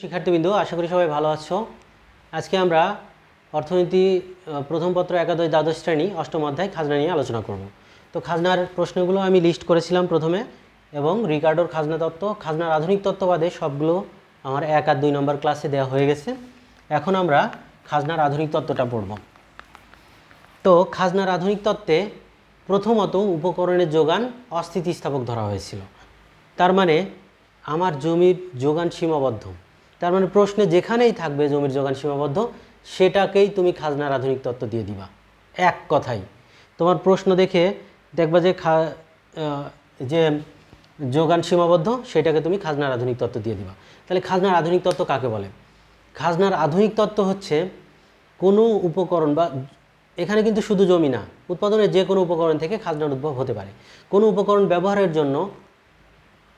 শিক্ষার্থীবৃন্দ, আশা করি সবাই ভালো আছো। আজকে আমরা অর্থনীতি প্রথম পত্র, একাদশ, দ্বাদশ শ্রেণি, অষ্টম অধ্যায় খাজনা নিয়ে আলোচনা করব। তো খাজনার প্রশ্নগুলো আমি লিস্ট করেছিলাম প্রথমে এবং রিকার্ডোর খাজনা তত্ত্ব, খাজনার আধুনিক তত্ত্ববাদে সবগুলো আমার এক আর দুই নম্বর ক্লাসে দেওয়া হয়ে গেছে। এখন আমরা খাজনার আধুনিক তত্ত্বটা পড়ব। তো খাজনার আধুনিক তত্ত্বে প্রথমত উপকরণের যোগান অস্থিতিস্থাপক ধরা হয়েছিল। তার মানে আমার জমির যোগান সীমাবদ্ধ। তার মানে প্রশ্নে যেখানেই থাকবে জমির যোগান সীমাবদ্ধ, সেটাকেই তুমি খাজনার আধুনিক তত্ত্ব দিয়ে দিবা। এক কথাই। তোমার প্রশ্ন দেখে দেখবা যে খা যে যোগান সীমাবদ্ধ, সেটাকে তুমি খাজনার আধুনিক তত্ত্ব দিয়ে দিবা। তাহলে খাজনার আধুনিক তত্ত্ব কাকে বলে? খাজনার আধুনিক তত্ত্ব হচ্ছে কোনো উপকরণ বা, এখানে কিন্তু শুধু জমি না, উৎপাদনের যে কোনো উপকরণ থেকে খাজনার উদ্ভব হতে পারে। কোনো উপকরণ ব্যবহারের জন্য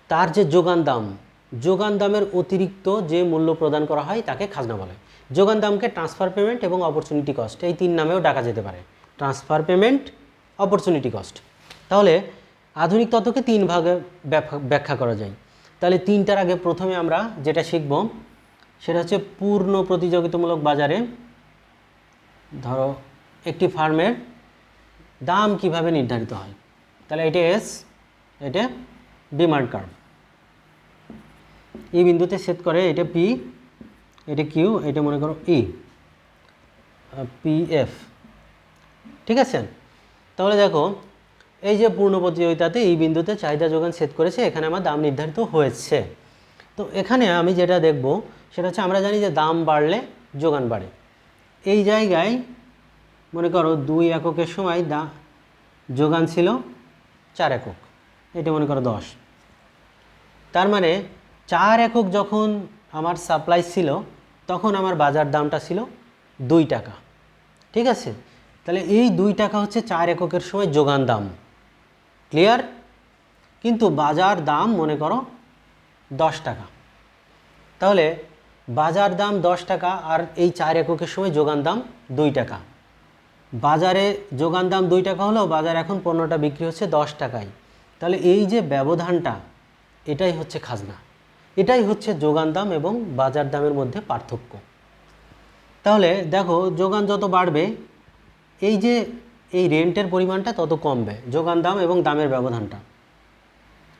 তার যে যোগান দাম যোগান দামের অতিরিক্ত যে মূল্য প্রদান করা হয় তাকে খাজনা বলে। যোগান দামকে ট্রান্সফার পেমেন্ট এবং অপরচুনিটি কস্ট এই তিন নামেও ডাকা যেতে পারে। ট্রান্সফার পেমেন্ট অপরচুনিটি কস্ট তাহলে আধুনিক তত্ত্বকে তিন ভাগে ব্যাখ্যা- করা যায়। তাহলে তিনটার আগে প্রথমে আমরা যেটা শিখব, সেটা হচ্ছে পূর্ণ প্রতিযোগিতামূলক বাজারে, ধরো একটি ফার্মের দাম কীভাবে নির্ধারিত হয়? তাহলে এটা এস এটা ডিমান্ড কার্ভ এই বিন্দুতে সেট করে, এটা পি এটা কিউ এটা মনে করো ই পি এফ ঠিক আছে? তাহলে দেখো, এই যে পূর্ণ প্রতিযোগিতাতে এই বিন্দুতে চাহিদা যোগান সেট করেছে, এখানে আমার দাম নির্ধারিত হয়েছে। তো এখানে আমি যেটা দেখব, সেটা হচ্ছে আমরা জানি যে দাম বাড়লে যোগান বাড়ে। এই জায়গায় মনে করো দুই এককের সময় দা, যোগান ছিল চার একক, এটা মনে করো দশ। তার মানে চার একক যখন আমার সাপ্লাই ছিল, তখন আমার বাজার দামটা ছিল দুই টাকা। ঠিক আছে? তাহলে এই দুই টাকা হচ্ছে চার এককের সময় যোগান দাম। ক্লিয়ার কিন্তু বাজার দাম, মনে করো, দশ টাকা। তাহলে বাজার দাম দশ টাকা আর এই চার এককের সময় যোগান দাম দুই টাকা। বাজারে যোগান দাম দুই টাকা হলেও বাজার এখন পণ্যটা বিক্রি হচ্ছে দশ টাকায়। তাহলে এই যে ব্যবধানটা, এটাই হচ্ছে খাজনা। এটাই হচ্ছে যোগান দাম এবং বাজার দামের মধ্যে পার্থক্য। তাহলে দেখো, যোগান যত বাড়বে, এই যে এই রেন্টের পরিমাণটা তত কমবে, যোগান দাম এবং দামের ব্যবধানটা।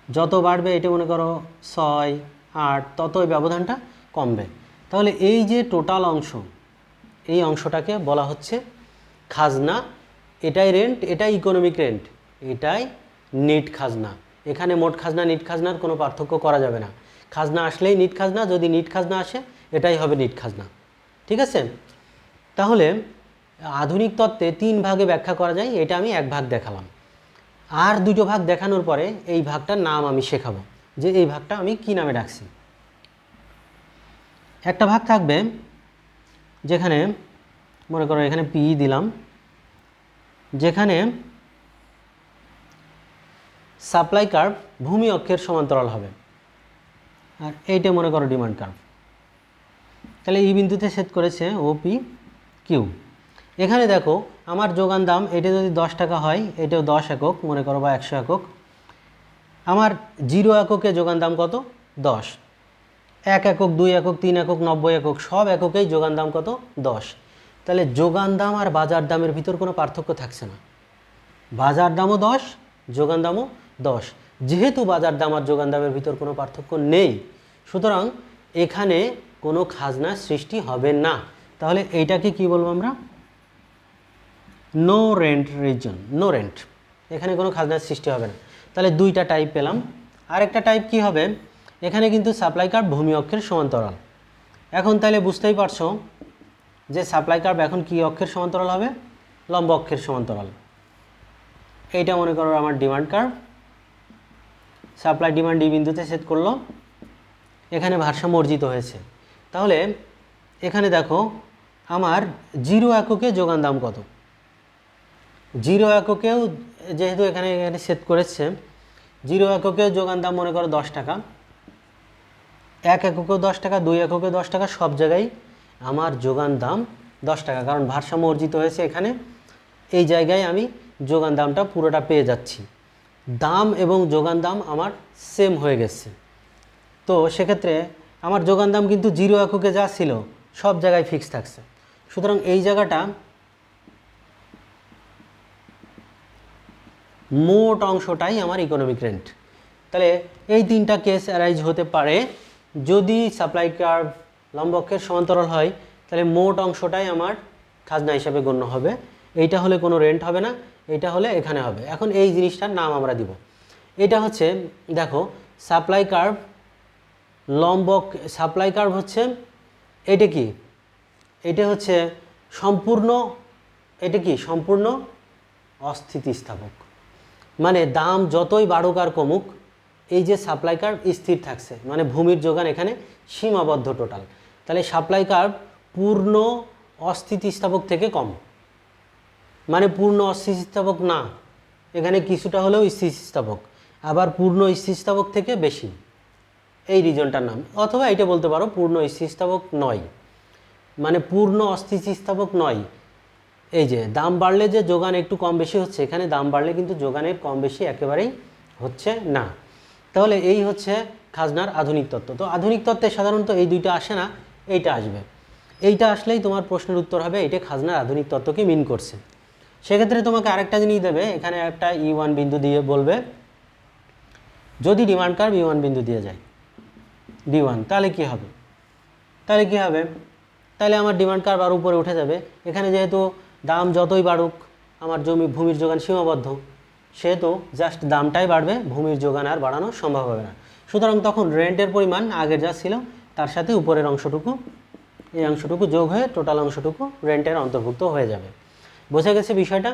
যত বাড়বে, এটা মনে করো ছয়, আট তত এই ব্যবধানটা কমবে। তাহলে এই যে টোটাল অংশ, এই অংশটাকে বলা হচ্ছে খাজনা। এটাই রেন্ট, এটাই ইকোনমিক রেন্ট, এটাই নেট খাজনা। এখানে মোট খাজনা, নিট খাজনার কোনো পার্থক্য করা যাবে না। খাজনা আসলেই নিট খাজনা, যদি নিট খাজনা আসে, এটাই হবে নিট খাজনা। ঠিক আছে? তাহলে আধুনিক তত্ত্বে তিন ভাগে ব্যাখ্যা করা যায়, এটা আমি এক ভাগ দেখালাম। আর দুটো ভাগ দেখানোর পরে এই ভাগটার নাম আমি শেখাবো, যে এই ভাগটা আমি কি নামে ডাকছি। একটা ভাগ থাকবে, যেখানে, মনে করো এখানে পি দিলাম, যেখানে সাপ্লাই কার্ভ ভূমি অক্ষের সমান্তরাল হবে। আর এইটা মনে করো ডিমান্ড কার্ভ তাহলে এই বিন্দুতে সেট করেছে ওপি কিউ এখানে দেখো, আমার যোগান দাম, এটা যদি দশ টাকা হয়, এটাও দশ একক, মনে করো বা একশো একক। আমার জিরো এককে যোগান দাম কত? দশ। এক একক, দুই একক, তিন একক, নব্বই একক, সব এককেই যোগান দাম কত? দশ। তাহলে যোগান দাম আর বাজার দামের ভিতর কোনো পার্থক্য থাকছে না। বাজার দামও দশ, যোগান দামও দশ। যেহেতু বাজার দাম আর যোগান দামের ভিতর কোনো পার্থক্য নেই, সুতরাং এখানে কোনো খাজনার সৃষ্টি হবে না। তাহলে এইটাকে কি বলব আমরা? No rent reason no rent এখানে কোনো খাজনার সৃষ্টি হবে না। তাহলে দুইটা টাইপ পেলাম। আরেকটা টাইপ কি হবে? এখানে কিন্তু সাপ্লাই কার্ড ভূমি অক্ষের সমান্তরাল। এখন তাহলে বুঝতেই পারছ যে সাপ্লাই কার্ড এখন কি অক্ষের সমান্তরাল হবে? লম্ব অক্ষের সমান্তরাল। এইটা মনে করো আমার ডিমান্ড কার্ভ সাপ্লাই ডিমান্ড এই বিন্দুতে সেট করল। এখানে ভারসাম্য অর্জিত হয়েছে। তাহলে এখানে দেখো, আমার জিরো এককে যোগান দাম কত? জিরো এককেও যেহেতু এখানে এখানে সেট করেছে, জিরো এককেও যোগান দাম মনে করো দশ টাকা। এক এককেও দশ টাকা, দুই এককেও দশ টাকা, সব জায়গায় আমার যোগান দাম দশ টাকা। কারণ ভারসাম্য অর্জিত হয়েছে এখানে। এই জায়গায় আমি যোগান দামটা পুরোটা পেয়ে যাচ্ছি। দাম এবং যোগান দাম আমার সেম হয়ে গেছে। তো সেক্ষেত্রে আমার যোগান দাম কিন্তু জিরো এককে যা ছিল, সব জায়গায় ফিক্স থাকছে। সুতরাং এই জায়গাটা মোট অংশটাই আমার ইকোনমিক রেন্ট তাহলে এই তিনটা কেস অ্যারাইজ হতে পারে। যদি সাপ্লাই কার্ভ লম্বকের সমান্তরাল হয়, তাহলে মোট অংশটাই আমার খাজনা হিসাবে গণ্য হবে। এইটা হলে কোনো রেন্ট হবে না এটা হলে এখানে হবে। এখন এই জিনিসটার নাম আমরা দিব। এটা হচ্ছে, দেখো সাপ্লাই কার্ভ লম্বক সাপ্লাই কার্ভ হচ্ছে, এটা কি? এটা হচ্ছে সম্পূর্ণ, এটা কি? সম্পূর্ণ অস্থিতিস্থাপক। মানে দাম যতই বাড়ুক আর কমুক, এই যে সাপ্লাই কার্ভ স্থির থাকছে। মানে ভূমির যোগান এখানে সীমাবদ্ধ টোটাল তাহলে সাপ্লাই কার্ভ পূর্ণ অস্থিতিস্থাপক থেকে কম। মানে পূর্ণ অস্থিতিস্থাপক না। এখানে কিছুটা হলেও স্থিতিস্থাপক। আবার পূর্ণ স্থিতিস্থাপক থেকে বেশি। এই রিজনটার নাম। অথবা এটা বলতে পারো পূর্ণ স্থিতিস্থাপক নয়। মানে পূর্ণ অস্থিতিস্থাপক নয়। এই যে, দাম বাড়লে যে যোগান একটু কম বেশি হচ্ছে, এখানে দাম বাড়লে কিন্তু যোগানের কম বেশি একেবারেই হচ্ছে না। তাহলে এই হচ্ছে খাজনার আধুনিক তত্ত্ব। তো আধুনিক তত্ত্বে সাধারণত এই দুইটা আসে না, এইটা আসবে। এইটা আসলেই তোমার প্রশ্নের উত্তর হবে, এটা খাজনার আধুনিক তত্ত্বকে মিন করছে। সেক্ষেত্রে তোমাকে আরেকটা জিনিস দেবে, এখানে একটা ই ওয়ান বিন্দু দিয়ে বলবে, যদি ডিমান্ড কার্ভ ই ওয়ান বিন্দু দিয়ে যায় ডি ওয়ান তাহলে কী হবে? তাহলে কী হবে? তাহলে আমার ডিমান্ড কার্ভ আর উপরে উঠে যাবে। এখানে যেহেতু দাম যতই বাড়ুক, আমার জমি ভূমির যোগান সীমাবদ্ধ, সেহেতু জাস্ট দামটাই বাড়বে, ভূমির যোগান আর বাড়ানো সম্ভব হবে না। সুতরাং তখন রেন্টের পরিমাণ আগের যা ছিল, তার সাথে উপরের অংশটুকু, এই অংশটুকু যোগ হয়ে টোটাল অংশটুকু রেন্টের অন্তর্ভুক্ত হয়ে যাবে। বোঝা গেছে বিষয়টা?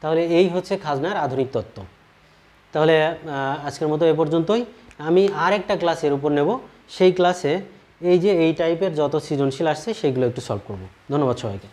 তাহলে এই হচ্ছে খাজনার আধুনিক তত্ত্ব। তাহলে আজকের মতো এ পর্যন্তই। আমি আর একটা ক্লাসের উপর নেব। সেই ক্লাসে এই যে এই টাইপের যত সৃজনশীল আসছে, সেগুলো একটু সলভ করব। ধন্যবাদ সবাইকে।